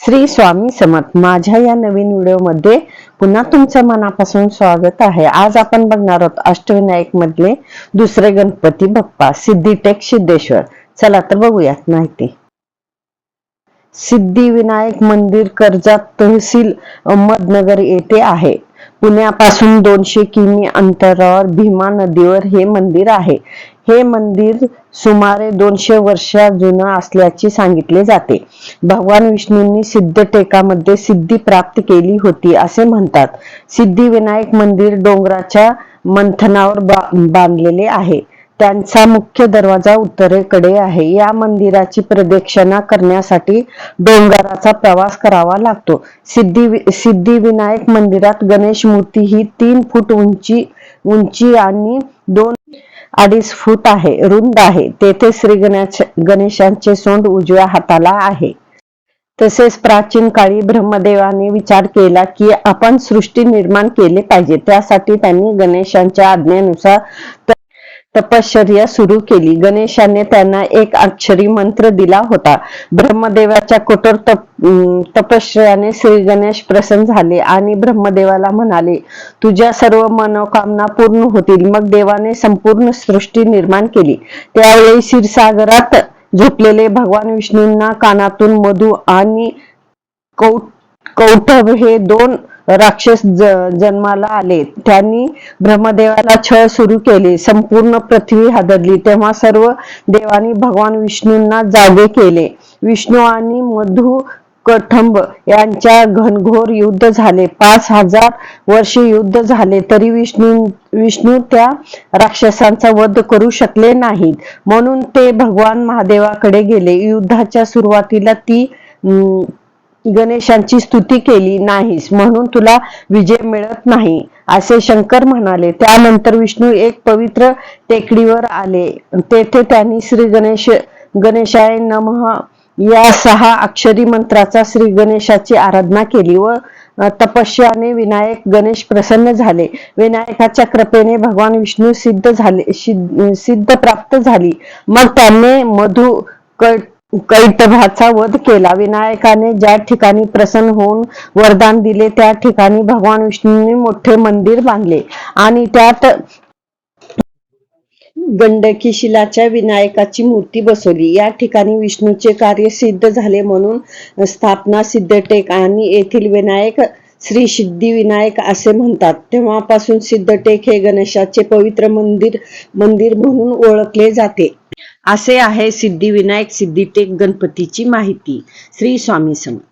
श्री स्वामी समर्थ. माझ्या या नवीन व्हिडिओमध्ये पुन्हा तुमचं मनापासून स्वागत आहे. आज आपण बघणार आहोत अष्टविनायक मधले दुसरे गणपती बाप्पा सिद्धीटेक सिद्धेश्वर. चला तर बघूयात माहिती. सिद्धिविनायक मंदिर कर्जत तहसील अहमदनगर येथे आहे. पुण्यापासून दोनशे किमी अंतरावर भीमा नदीवर हे मंदिर आहे. हे मंदिर सुमारे दोनशे वर्ष जुनं असल्याचे सांगितले जाते. भगवान विष्णूंनी सिद्धटेकामध्ये सिद्धी प्राप्त केली होती असे म्हणतात. सिद्धिविनायक मंदिर डोंगराच्या मंथनावर बांधलेले आहे. त्यांचा मुख्य दरवाजा उत्तरेकडे आहे. या मंदिराची प्रदक्षिणा करण्यासाठी डोंगराचा प्रवास करावा लागतो. सिद्धी सिद्धिविनायक मंदिरात गणेश मूर्ती ही तीन फूट उंची उंची आणि दोन अडीच फूट आहे. रुंद आहे. तेथे श्री गणेश गणेशांचे सोंड उजव्या हाताला आहे. तसेच प्राचीन काळी ब्रह्मदेवाने विचार केला की आपण सृष्टी निर्माण केले पाहिजे. त्यासाठी त्यांनी गणेशांच्या आज्ञेनुसार तपश्चर्या सुरू केली. गणेशाने त्यांना एक अक्षरी मंत्र दिला होता. ब्रह्मदेवाच्या कठोर तप तपश्चर्याने श्री गणेश प्रसन्न झाले आणि ब्रह्मदेवाला म्हणाले तुझ्या सर्व मनोकामना पूर्ण होतील. मग देवाने संपूर्ण सृष्टी निर्माण केली. त्यावेळी क्षीरसागरात झोपलेले भगवान विष्णूंना कानातून मधु आणि कौ कौटभ हे दोन राक्षस ज- जन्माला आले. त्यांनी ब्रह्मदेवाला छळ सुरू केले. संपूर्ण पृथ्वी हादरली. तेव्हा सर्व देवांनी भगवान विष्णूंना जागे केले. विष्णू आणि मधु कठंब यांच्या घनघोर युद्ध झाले. पाच हजार वर्षे युद्ध झाले. तरी विष्णू विष्णू त्या राक्षसांचा वध करू शकले नाहीत. म्हणून ते भगवान महादेवाकडे गेले. युद्धाच्या सुरुवातीला ती अं, गणेशांची स्तुती केली नाहीस म्हणून तुला विजय मिळत नाही असे शंकर म्हणाले. त्यानंतर विष्णू एक पवित्र टेकडीवर आले. तेथे त्यांनी श्री गणेश गणेशाय नमः या सहा अक्षरी मंत्राचा श्री गणेशाची आराधना केली व तपस्याने विनायक गणेश प्रसन्न झाले. विनायकाच्या कृपेने भगवान विष्णू सिद्ध झाले सिद्ध सिद्ध प्राप्त झाली. मग त्यांनी मधु कट कैटभाचा वध केला. विनायकाने ज्या ठिकाणी प्रसन्न होऊन वरदान दिले त्या ठिकाणी भगवान विष्णूंनी मोठे मंदिर बांधले. आणि त्यात गंडकी शिलाच्या विनायकाची मूर्ती बसवली. या ठिकाणी विष्णूचे कार्य सिद्ध झाले म्हणून स्थापना सिद्धटेक आणि येथील विनायक श्री सिद्धी विनायक असे म्हणतात. तेव्हापासून सिद्धटेक हे गणेशाचे पवित्र मंदिर मंदिर म्हणून ओळखले जाते. असे आहे सिद्धिविनायक सिद्धिटेक गणपतीची माहिती. श्री स्वामी समर्थ.